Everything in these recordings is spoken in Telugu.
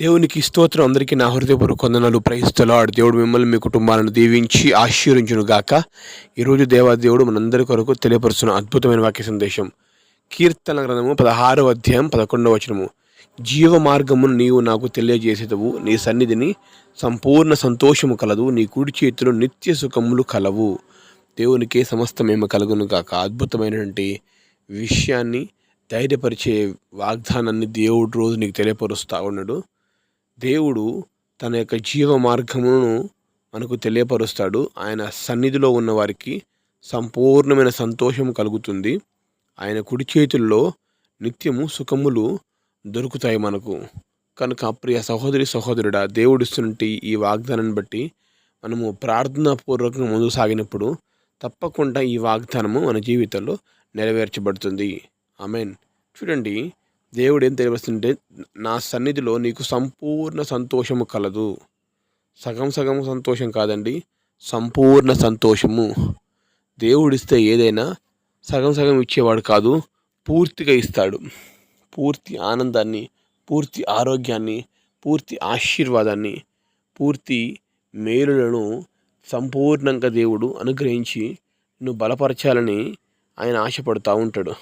దేవునికి స్తోత్రం. అందరికీ నా హృదయపూర్వక వందనాలు. ప్రయిస్తలాడు దేవుడు మిమ్మల్ని మీ కుటుంబాలను దీవించి ఆశీర్వించును గాక. ఈరోజు దేవాదేవుడు మనందరి కొరకు తెలియపరుస్తున్న అద్భుతమైన వాక్య సందేశం. కీర్తన గ్రంథము పదహారవ అధ్యాయం పదకొండవ వచనము. జీవ మార్గమును నీవు నాకు తెలియజేసేదవు. నీ సన్నిధిని సంపూర్ణ సంతోషము కలదు. నీ కుడి చేతిలో నిత్య సుఖములు కలవు. దేవునికి సమస్తమేమ కలుగును గాక. అద్భుతమైనటువంటి విషయాన్ని ధైర్యపరిచే వాగ్దానాన్ని దేవుడు రోజు నీకు తెలియపరుస్తూ ఉన్నాడు. దేవుడు తన యొక్క జీవ మార్గమును మనకు తెలియపరుస్తాడు. ఆయన సన్నిధిలో ఉన్న వారికి సంపూర్ణమైన సంతోషం కలుగుతుంది. ఆయన కుడి చేతుల్లో నిత్యము సుఖములు దొరుకుతాయి మనకు. కనుక ప్రియ సహోదరి సహోదరుడా దేవుడిస్తున్నట్టు ఈ వాగ్దానాన్ని బట్టి మనము ప్రార్థనాపూర్వకంగా ముందు సాగినప్పుడు తప్పకుండా ఈ వాగ్దానము మన జీవితంలో నెరవేర్చబడుతుంది. ఐ మీన్ చూడండి దేవుడు ఏం తెలియస్తుంటే నా సన్నిధిలో నీకు సంపూర్ణ సంతోషము కలదు. సగం సగం సంతోషం కాదండి సంపూర్ణ సంతోషము. దేవుడిస్తే ఏదైనా సగం సగం ఇచ్చేవాడు కాదు పూర్తిగా ఇస్తాడు. పూర్తి ఆనందాన్ని పూర్తి ఆరోగ్యాన్ని పూర్తి ఆశీర్వాదాన్ని పూర్తి మేలులను సంపూర్ణంగా దేవుడు అనుగ్రహించి నువ్వు బలపరచాలని ఆయన ఆశపడుతూ ఉంటాడు.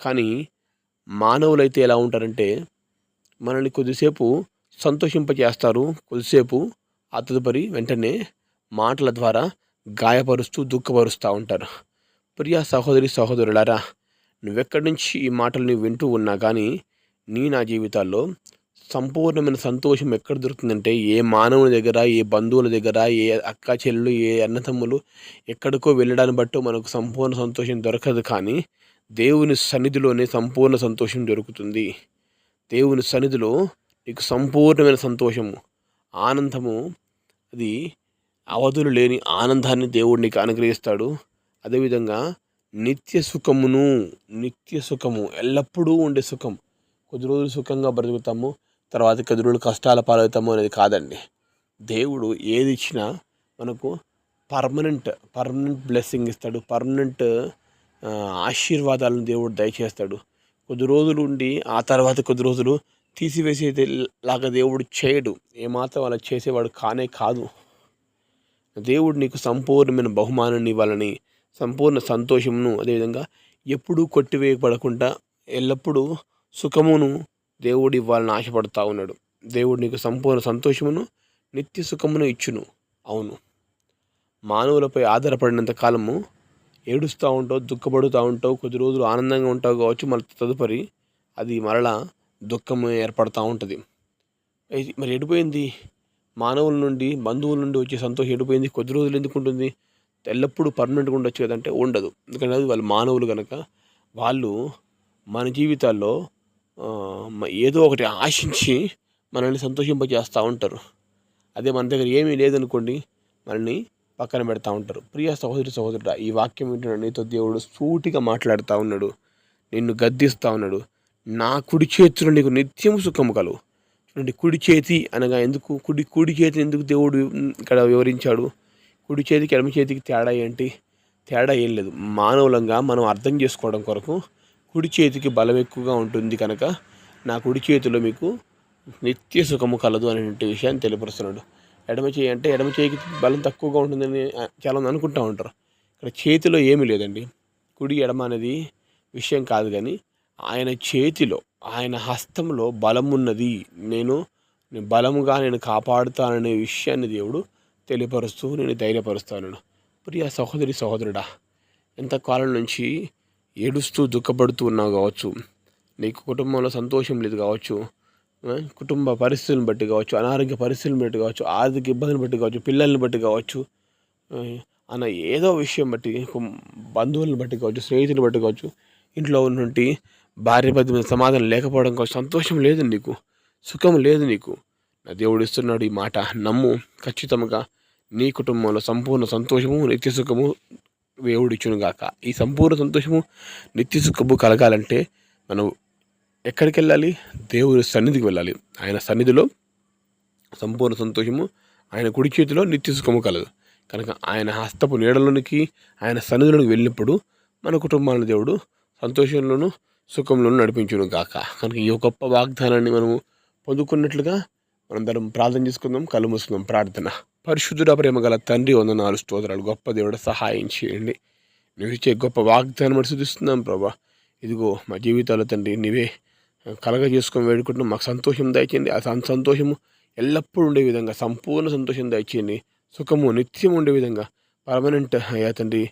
కానీ మానవులైతే ఎలా ఉంటారంటే మనల్ని కొద్దిసేపు సంతోషింపచేస్తారు. కొద్దిసేపు ఆ తదుపరి వెంటనే మాటల ద్వారా గాయపరుస్తూ దుఃఖపరుస్తూ ఉంటారు. ప్రియా సహోదరి సహోదరులారా నువ్వెక్కడి నుంచి ఈ మాటల్ని వింటూ ఉన్నా కానీ నీ నా జీవితాల్లో సంపూర్ణమైన సంతోషం ఎక్కడ దొరుకుతుందంటే ఏ మానవుని దగ్గర ఏ బంధువుల దగ్గర ఏ అక్క చెల్లెలు ఏ అన్నతమ్ములు ఎక్కడికో వెళ్ళడాన్ని బట్టి మనకు సంపూర్ణ సంతోషం దొరకదు కానీ దేవుని సన్నిధిలోనే సంపూర్ణ సంతోషం దొరుకుతుంది. దేవుని సన్నిధిలో నీకు సంపూర్ణమైన సంతోషము ఆనందము. అది అవధులు లేని ఆనందాన్ని దేవుడు నీకు అనుగ్రహిస్తాడు. అదేవిధంగా నిత్య సుఖమును నిత్య సుఖము ఎల్లప్పుడూ ఉండే సుఖం. కొద్ది రోజులు సుఖంగా బ్రతుకుతాము తర్వాత కొద్ది రోజులు కష్టాల పాలవుతాము అనేది కాదండి. దేవుడు ఏది ఇచ్చినా మనకు పర్మనెంట్ పర్మనెంట్ బ్లెస్సింగ్ ఇస్తాడు. పర్మనెంట్ ఆశీర్వాదాలను దేవుడు దయచేస్తాడు. కొద్ది రోజులు ఉండి ఆ తర్వాత కొద్ది రోజులు తీసివేసేది లాగా దేవుడు చేయడు. ఏమాత్రం అలా చేసేవాడు కానే కాదు. దేవుడు నీకు సంపూర్ణమైన బహుమానాన్ని ఇవ్వాలని సంపూర్ణ సంతోషమును అదేవిధంగా ఎప్పుడూ కొట్టివేయబడకుండా ఎల్లప్పుడూ సుఖమును దేవుడు ఇవ్వాలని ఆశపడుతూ ఉన్నాడు. దేవుడు నీకు సంపూర్ణ సంతోషమును నిత్య సుఖమును ఇచ్చును. అవును. మానవులపై ఆధారపడినంత కాలము ఏడుస్తూ ఉంటావు దుఃఖపడుతూ ఉంటావు కొద్ది రోజులు ఆనందంగా ఉంటావు కావచ్చు మళ్ళీ తదుపరి అది మరలా దుఃఖం ఏర్పడుతూ ఉంటుంది. మరి ఎడిపోయింది? మానవుల నుండి బంధువుల నుండి వచ్చే సంతోషం ఎడిపోయింది? కొద్ది రోజులు ఎందుకు ఉంటుంది? ఎల్లప్పుడూ పర్మనెంట్గా ఉండొచ్చు కదంటే ఉండదు. ఎందుకంటే అది వాళ్ళు మానవులు కనుక వాళ్ళు మన జీవితాల్లో ఏదో ఒకటి ఆశించి మనల్ని సంతోషింపజేస్తూ ఉంటారు. అదే మన దగ్గర ఏమీ లేదనుకోండి మనల్ని పక్కన పెడతా ఉంటారు. ప్రియ సహోదరి సహోదరుడు ఈ వాక్యం ఏంటంటే నీతో దేవుడు సూటిగా మాట్లాడుతూ ఉన్నాడు. నిన్ను గద్దిస్తూ ఉన్నాడు. నా కుడి చేతిలో నీకు నిత్యం సుఖము కలువు చూడండి కుడి చేతి అనగా ఎందుకు? కుడి కుడి చేతి ఎందుకు దేవుడు ఇక్కడ వివరించాడు? కుడి చేతికి ఎడమ చేతికి తేడా ఏంటి? తేడా ఏం లేదు. మానవులంగా మనం అర్థం చేసుకోవడం కొరకు కుడి చేతికి బలం ఎక్కువగా ఉంటుంది కనుక నా కుడి చేతిలో మీకు నిత్య సుఖము కలదు అనే విషయాన్ని తెలియపరుస్తున్నాడు. ఎడమ చేయి అంటే ఎడమ చేయికి బలం తక్కువగా ఉంటుందని చాలామంది అనుకుంటూ ఉంటారు. ఇక్కడ చేతిలో ఏమీ లేదండి. కుడి ఎడమ అనేది విషయం కాదు కానీ ఆయన చేతిలో ఆయన హస్తంలో బలం ఉన్నది. నేను బలముగా నేను కాపాడుతాననే విషయాన్ని దేవుడు తెలియపరుస్తూ నేను ధైర్యపరుస్తాను. ప్రియ సహోదరి సహోదరుడా ఎంతకాలం నుంచి ఏడుస్తూ దుఃఖపడుతూ ఉన్నావు కావచ్చు. నీకు కుటుంబంలో సంతోషం లేదు కావచ్చు. కుటుంబ పరిస్థితులను బట్టి కావచ్చు అనారోగ్య పరిస్థితులను బట్టి కావచ్చు ఆర్థిక ఇబ్బందులను బట్టి కావచ్చు పిల్లల్ని బట్టి కావచ్చు అన్న ఏదో విషయం బట్టి బంధువులను బట్టి కావచ్చు స్నేహితులను బట్టి కావచ్చు ఇంట్లో ఉన్నటువంటి భార్య పది మీద సమాధానం లేకపోవడం కావచ్చు సంతోషం లేదు నీకు సుఖం లేదు నీకు. నా దేవుడు ఇస్తున్నాడు ఈ మాట నమ్ము ఖచ్చితంగా నీ కుటుంబంలో సంపూర్ణ సంతోషము నిత్య సుఖము దేవుడిచ్చును గాక ఈ సంపూర్ణ సంతోషము నిత్య సుఖము కలగాలంటే మనం ఎక్కడికి వెళ్ళాలి దేవుని సన్నిధికి వెళ్ళాలి. ఆయన సన్నిధిలో సంపూర్ణ సంతోషము ఆయన కుడి చేతిలో నిత్య సుఖము కలదు. కనుక ఆయన హస్తపు నీడలోనికి ఆయన సన్నిధిలోనికి వెళ్ళినప్పుడు మన కుటుంబాలను దేవుడు సంతోషంలోనూ సుఖంలోనూ నడిపించును కాక కనుక ఈ గొప్ప వాగ్దానాన్ని మనము పొందుకున్నట్లుగా మనందరం ప్రార్థన చేసుకుందాం కళ్ళు మూసుకుందాం ప్రార్థన. పరిశుద్ధుడ ప్రేమ గల తండ్రి వందనాలు స్తోత్రాలు గొప్ప దేవుడు సహాయం చేయండి. నువ్వు ఇచ్చే గొప్ప వాగ్దానం అని శుద్ధిస్తున్నాం ప్రభా. ఇదిగో మా జీవితాలు తండ్రి నీవే కలగ చేసుకొని వేడుకుంటున్నాం. మాకు సంతోషం దయచేయండి. ఆ సంతోషము ఎల్లప్పుడూ ఉండే విధంగా సంపూర్ణ సంతోషం దయచేయండి. సుఖము నిత్యం ఉండే విధంగా పర్మనెంట్ అయ్యా తండ్రి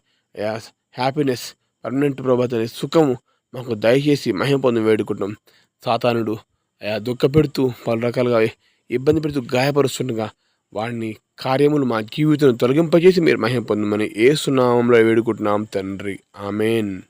హ్యాపీనెస్ పర్మనెంట్ ప్రభాత సుఖము మాకు దయచేసి మహిమ పొంది వేడుకుంటాం సాతానుడు అయా దుఃఖపెడుతూ పలు రకాలుగా ఇబ్బంది పెడుతూ గాయపరుస్తుండగా వాడిని కార్యములు మా జీవితం తొలగింపజేసి మీరు మహిమ పొందమని ఏ సునామంలో వేడుకుంటున్నాం తండ్రి. ఆమెన్.